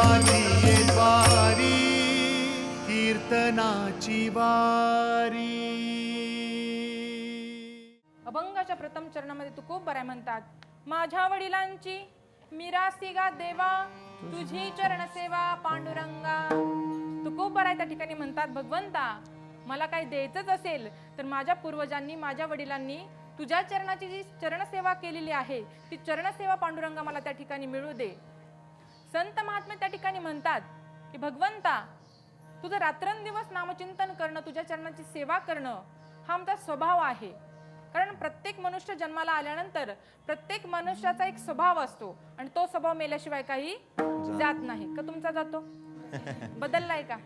देवाची द्वारी कीर्तनाची वारी. अभंगाच्या प्रथम चरणामध्ये तू खूप बऱ्या म्हणतात. माझ्या वडिलांची मिरासी गा देवा तुझी चरण सेवा पांडुरंगा. तू खूप बराय त्या ठिकाणी म्हणतात भगवंता मला काही द्यायचंच असेल तर माझ्या पूर्वजांनी माझ्या वडिलांनी तुझ्या चरणाची जी चरणसेवा केलेली आहे ती चरणसेवा पांडुरंगा मला त्या ठिकाणी मिळू दे. संत महात्मे त्या ठिकाणी म्हणतात की भगवंता तुझं रात्रंदिवस नामचिंतन करणं तुझ्या चरणाची सेवा करणं हा आमचा स्वभाव आहे. कारण प्रत्येक मनुष्य जन्माला आल्यानंतर प्रत्येक मनुष्याचा एक स्वभाव असतो आणि तो स्वभाव मेल्याशिवाय काही जात नाही. का तुमचा जातो? बदललाय का?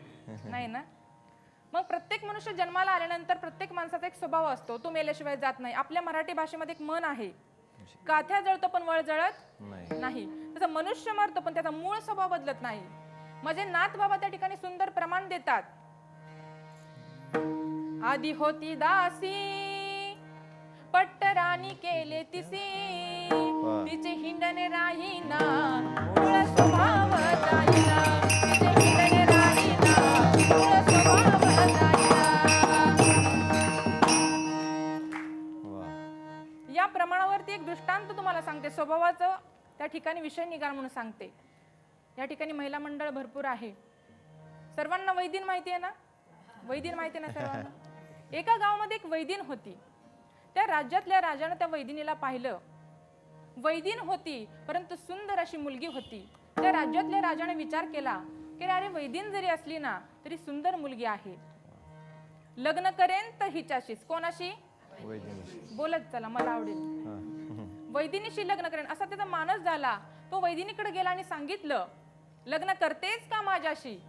नाही ना? मग प्रत्येक मनुष्य जन्माला आल्यानंतर प्रत्येक माणसाचा एक स्वभाव असतो. तो मेल्याशिवाय जात नाही. आपल्या मराठी भाषेमध्ये एक मन आहे. काथ्या जळतो पण वळ जळत नाही. नाही. तसं मनुष्य मरतो पण त्याचा मूळ स्वभाव बदलत नाही. माझे नाथ बाबा त्या ठिकाणी सुंदर प्रमाण देतात. आधी होती दासी पट्टराणी केले तिसी. तिचे हिंडणे राहीना मूळ स्वभाव जाईना या प्रमाणावरती एक दृष्टांत तुम्हाला सांगते. स्वभावाचं त्या ठिकाणी विषय निघाल म्हणून सांगते. या ठिकाणी महिला मंडळ भरपूर आहे. सर्वांना वैदिन माहिती आहे ना? वैदिन माहिती आहे ना सर्वांना? एका गावामध्ये एक वैदिन होती. त्या राज्यातल्या राजानं त्या वैदिनीला पाहिलं. वैदिन होती परंतु सुंदर अशी मुलगी होती. त्या राज्यातल्या राजाने विचार केला की अरे वैदिन जरी असली ना तरी सुंदर मुलगी आहे. लग्न करेन तर हिच्याशीच. कोणाशी? बोलत चला मला आवडेल. हा. वैदिनीशी लग्न करेन. असा त्याचा मानस झाला. तो वैदिनीकडे गेला आणि सांगितलं लग्न करतेस का माझ्याशी?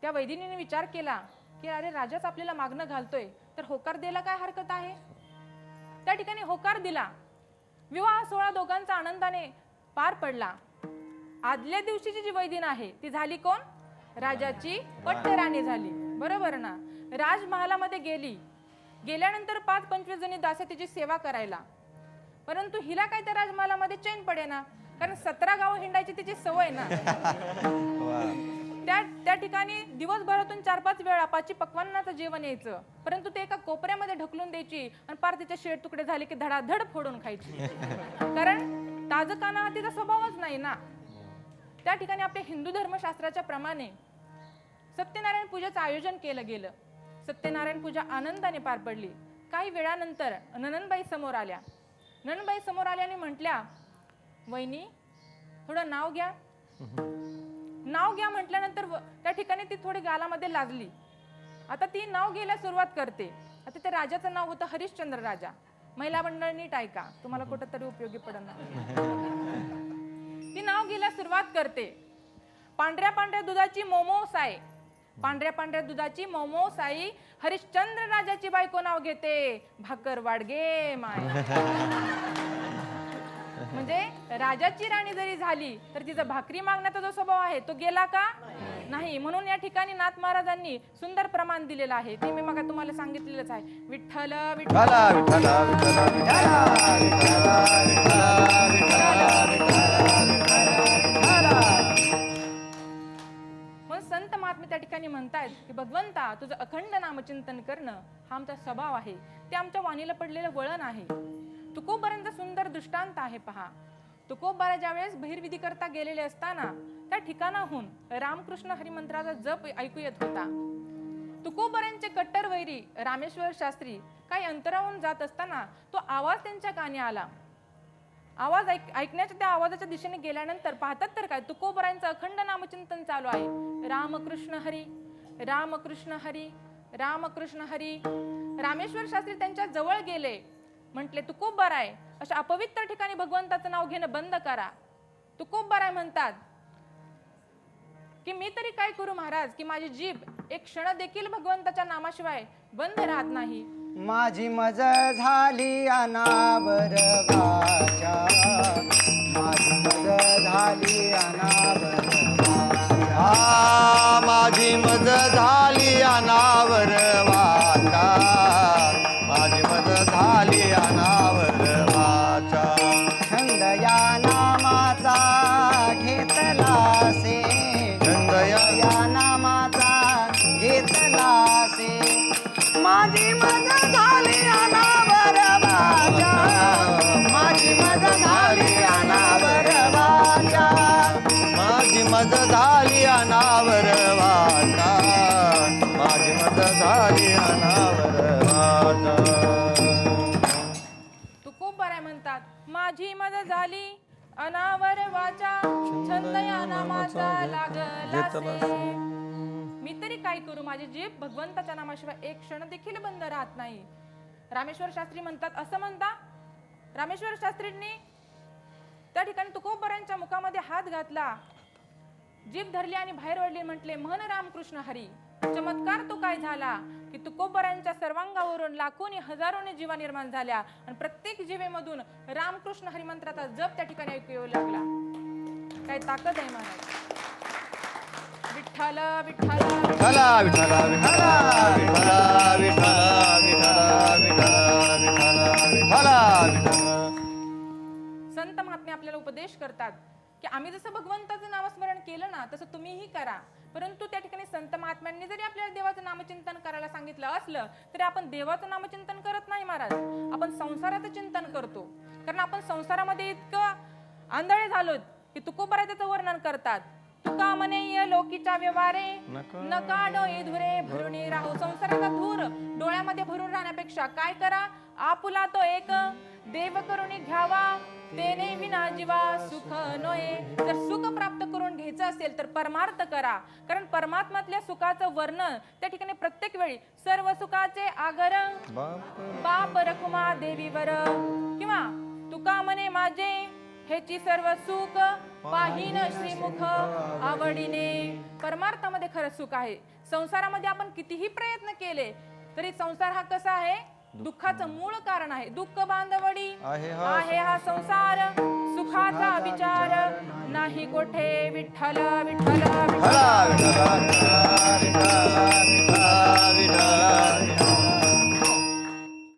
त्या वैदिनीने विचार केला की अरे राजाच आपल्याला मागणं घालतोय. तर होकार द्यायला काय हरकत आहे? त्या ठिकाणी होकार दिला. विवाह सोहळा दोघांचा आनंदाने पार पडला. आदल्या दिवशीची जी वैदिन आहे ती झाली कोण? राजाची पट्टराणी झाली. बरोबर ना? राजमहालामध्ये गेली. गेल्यानंतर पाच पंचवीस जणी दास्य तिची सेवा करायला. परंतु हिला काय त्या राजमहालामध्ये चैन पडे ना कारण सतरा गाव हिंडायची तिची सवय ना. त्या त्या ठिकाणी दिवसभरातून चार पाच वेळा पाची पक्वान्नाचं जेवण यायचं. परंतु ते एका कोपऱ्यामध्ये ढकलून द्यायची आणि पार तिचे शेड तुकडे झाले की धडाधड फोडून खायची. कारण ताजकाना हा तिचा स्वभावच नाही ना. त्या ठिकाणी आपल्या हिंदू धर्मशास्त्राच्या प्रमाणे सत्यनारायण पूजेचं आयोजन केलं गेलं. सत्यनारायण पूजा आनंदाने पार पडली. काही वेळानंतर नननबाई समोर आल्या. ननबाई समोर आल्याने म्हटल्या वहिनी थोडं नाव घ्या. नाव घ्या म्हटल्यानंतर व- त्या ठिकाणी ती थोडी गालामध्ये लागली. आता ती नाव घ्यायला सुरुवात करते. आता त्या राजाचं नाव होतं हरिश्चंद्र राजा. महिला मंडळ नीट ऐका तुम्हाला कुठं तरी उपयोगी पडणार. ती नाव घ्यायला सुरुवात करते. पांढऱ्या पांढऱ्या दुधाची मोमोस आहे पांढऱ्या पांढऱ्या दुधाची मोमो साई हरिश्चंद्र राजाची बायको नाव घेते. भाकर वाडगे माय. म्हणजे राजाची राणी जरी झाली तर तिचा भाकरी मागण्याचा जो स्वभाव आहे तो गेला का? नाही. म्हणून या ठिकाणी नाथ महाराजांनी सुंदर प्रमाण दिलेलं आहे. ते मी मग तुम्हाला सांगितलेलंच आहे. विठ्ठल विठ्ठल विठ्ठल विठ्ठल म्हणतायत की भगवंता तुझं अखंड नामचिंतन करणं हा आमचा स्वभाव आहे. ते आमच्या वाणीला पडलेलं वळण आहे. तुकोबारांचा सुंदर दृष्टांत आहे पहा. तुकोबारा ज्यावेळेस बहिर्विधी करता गेलेले असताना त्या ठिकाणाहून रामकृष्ण हरिमंत्राचा जप ऐकू येत होता. तुकोबारांचे कट्टर वैरी रामेश्वर शास्त्री काही अंतराहून जात असताना तो आवाज त्यांच्या कानी आला. आवाज ऐक ऐकण्याच्या त्या आवाजाच्या दिशेने गेल्यानंतर पाहतात तर काय तुकोबरांचं अखंड नामचिंतन चालू आहे. रामकृष्ण हरी रामकृष्ण हरी रामकृष्ण हरी. रामेश्वर शास्त्री त्यांच्या जवळ गेले. म्हटले तुकोबराय अशा अपवित्र ठिकाणी भगवंताचं नाव घेणं बंद करा. तुकोबराय म्हणतात. की मी तरी काय करू महाराज? की माझी जीभ एक क्षण देखील भगवंताच्या नामाशिवाय बंद राहत नाही. माझी मज झाली अनावर वाचा माझी मज झाली अनावर आ माझी मज झाली अनावर वाचा. माझी मज झाली अनावर वाचा. छंद या नामाचा घेतला से छंद या नामाचा घेतला से माझी मज माझी मद झाली. अनावर वाचा छंद या नामाचा लागला मी तरी काय करू? माझी जीभ भगवंताच्या नामाशिवाय एक क्षण देखील बंद राहत नाही. रामेश्वर शास्त्री म्हणतात असं म्हणता रामेश्वर शास्त्रींनी त्या ठिकाणी तुकोबरांच्या मुखामध्ये हात घातला. जीभ धरली आणि बाहेर ओढली म्हटले म्हण रामकृष्ण हरी चमत्कार तो काय झाला की तुकोबऱ्यांच्या सर्वांगावरून लाखोनी हजारोने जीवा निर्माण झाल्या आणि प्रत्येक जीवेमधून रामकृष्ण हरिमंत्राचा जप त्या ठिकाणी ऐकू येऊ लागला काय ताकद आहे महाराज विठ्ठल विठ्ठल विठ्ठल विठ्ठल संत महात्मे आपल्याला उपदेश करतात की आम्ही जसं भगवंताचं नामस्मरण केलं ना तसं तुम्हीही करा. परंतु त्या ठिकाणी संत महात्म्यांनी जरी आपल्याला देवाचं नामचिंतन करायला सांगितलं असलं तरी आपण देवाचं नामचिंतन करत नाही महाराज. आपण संसाराचं चिंतन करतो. कारण आपण संसारामध्ये इतकं आंधळे झालोत की तुकोबरा त्याचं वर्णन करतात. तुका म्हणे य लोकीच्या व्यवहारे नका डोळे धुरे भरून राहू. संसाराचा धूर डोळ्यामध्ये भरून राहण्यापेक्षा काय करा? आपुला तो एक देव करून घ्यावा. तेने विना जीवा सुख नोये. जर सुख प्राप्त करून घ्यायचं असेल तर परमार्थ करा. कारण परमात्मातल्या सुखाचं वर्णन त्या ठिकाणी प्रत्येक वेळी सर्व सुखाचे आगर बाप रखुमा देवीवर. किंवा तुका म्हणे माझे हेची सर्व सुख पाहिन श्रीमुख आवडीने. परमार्थामध्ये खरं सुख आहे. संसारामध्ये आपण कितीही प्रयत्न केले तरी संसार हा कसा आहे? दुःखाचं मूळ कारण आहे. दुःख बांधवडी आहे हा संसार. सुखाचा विचार नाही कोठे. विठ्ठल विठ्ठल विठ्ठल.